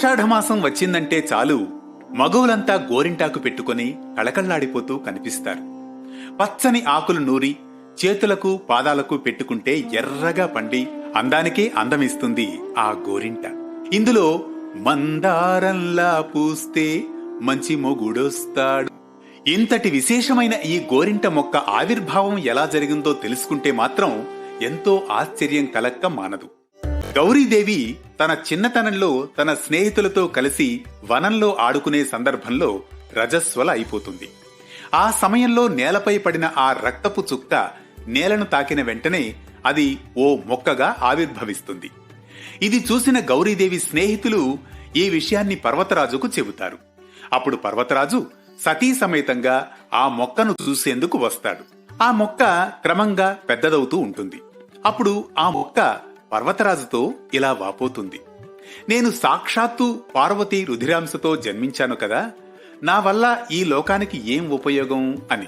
ఆషాఢమాసం వచ్చిందంటే చాలు. మగవులంతా గోరింటాకు పెట్టుకొని కళకళ్ళాడిపోతూ కనిపిస్తారు. పచ్చని ఆకులు నూరి చేతులకు పాదాలకు పెట్టుకుంటే ఎర్రగా పండి అందానికే అందమిస్తుంది ఆ గోరింట. ఇందులో మందారంలా పూస్తే మంచి మొగుడొస్తాడు. ఇంతటి విశేషమైన ఈ గోరింట మొక్క ఆవిర్భావం ఎలా జరిగిందో తెలుసుకుంటే మాత్రం ఎంతో ఆశ్చర్యం కలక్క మానదు. గౌరీదేవి తన చిన్నతనంలో తన స్నేహితులతో కలిసి వనంలో ఆడుకునే సందర్భంలో రజస్వల అయిపోతుంది. ఆ సమయంలో నేలపై పడిన ఆ రక్తపు చుక్క నేలను తాకిన వెంటనే అది ఓ మొక్కగా ఆవిర్భవిస్తుంది. ఇది చూసిన గౌరీదేవి స్నేహితులు ఈ విషయాన్ని పర్వతరాజుకు చెబుతారు. అప్పుడు పర్వతరాజు సతీ సమేతంగా ఆ మొక్కను చూసేందుకు వస్తాడు. ఆ మొక్క క్రమంగా పెద్దదవుతూ ఉంటుంది. అప్పుడు ఆ మొక్క పర్వతరాజుతో ఇలా వాపోతుంది. నేను సాక్షాత్తు పార్వతి రుధిరాంశతో జన్మించాను కదా నా వల్ల ఈ లోకానికి ఏం ఉపయోగం అని.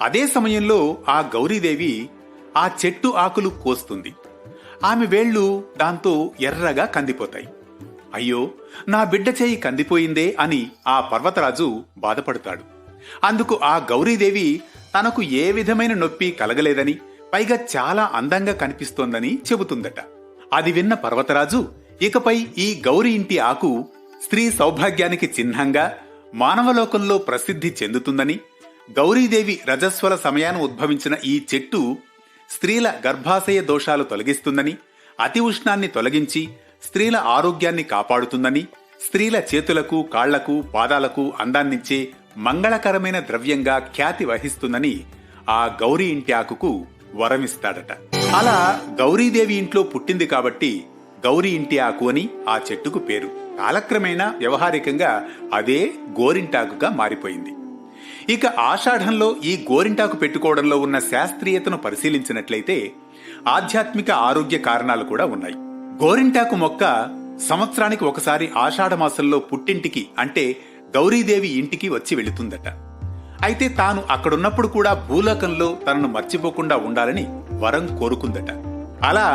అదే సమయంలో ఆ గౌరీదేవి ఆ చెట్టు ఆకులు కోస్తుంది. ఆమె వేళ్ళు దాంతో ఎర్రగా కందిపోతాయి. అయ్యో నా బిడ్డ చేయి కందిపోయిందే అని ఆ పర్వతరాజు బాధపడతాడు. అందుకు ఆ గౌరీదేవి తనకు ఏ విధమైన నొప్పి కలగలేదని పైగా చాలా అందంగా కనిపిస్తోందని చెబుతుందట. అది విన్న పర్వతరాజు ఇకపై ఈ గౌరి ఇంటి ఆకు స్త్రీ సౌభాగ్యానికి చిహ్నంగా మానవలోకంలో ప్రసిద్ధి చెందుతుందని గౌరీదేవి రజస్వల సమయాన ఉద్భవించిన ఈ చెట్టు స్త్రీల గర్భాశయ దోషాలు తొలగిస్తుందని అతి ఉష్ణాన్ని తొలగించి స్త్రీల ఆరోగ్యాన్ని కాపాడుతుందని స్త్రీల చేతులకు కాళ్ళకు పాదాలకు అందాన్నిచ్చే మంగళకరమైన ద్రవ్యంగా ఖ్యాతి వహిస్తుందని ఆ గౌరీ ఇంటి ఆకుకు వరమిస్తాడట. అలా గౌరీదేవి ఇంట్లో పుట్టింది కాబట్టి గౌరీ ఇంటి ఆకు అని ఆ చెట్టుకు పేరు. కాలక్రమేణా వ్యవహారికంగా అదే గోరింటాకుగా మారిపోయింది. ఇక ఆషాఢంలో ఈ గోరింటాకు పెట్టుకోవడంలో ఉన్న శాస్త్రీయతను పరిశీలించినట్లయితే ఆధ్యాత్మిక ఆరోగ్య కారణాలు కూడా ఉన్నాయి. గోరింటాకు మొక్క సంవత్సరానికి ఒకసారి ఆషాఢ మాసంలో పుట్టింటికి అంటే గౌరీదేవి ఇంటికి వచ్చి వెళుతుందట. అయితే తాను అక్కడున్నప్పుడు కూడా భూలోకంలో తనను మర్చిపోకుండా ఉండాలని వరం కోరుకుందట. అలా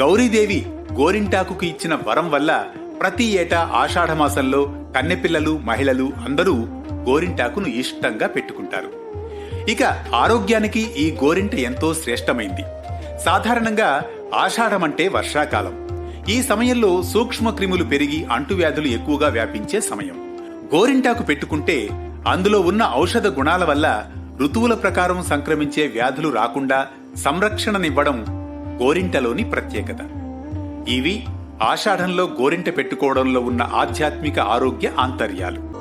గౌరీదేవి గోరింటాకుకి ఇచ్చిన వరం వల్ల ప్రతి ఏటా ఆషాఢ మాసంలో కన్నెపిల్లలు మహిళలు అందరూ గోరింటాకును ఇష్టంగా పెట్టుకుంటారు. ఇక ఆరోగ్యానికి ఈ గోరింట ఎంతో శ్రేష్టమైంది. సాధారణంగా ఆషాఢం అంటే వర్షాకాలం. ఈ సమయంలో సూక్ష్మ క్రిములు పెరిగి అంటువ్యాధులు ఎక్కువగా వ్యాపించే సమయం. గోరింటాకు పెట్టుకుంటే అందులో ఉన్న ఔషధ గుణాల వల్ల ఋతువుల ప్రకారం సంక్రమించే వ్యాధులు రాకుండా సంరక్షణనివ్వడం గోరింటలోని ప్రత్యేకత. ఇవి ఆషాఢంలో గోరింట పెట్టుకోవడంలో ఉన్న ఆధ్యాత్మిక ఆరోగ్య ఆంతర్యాలు.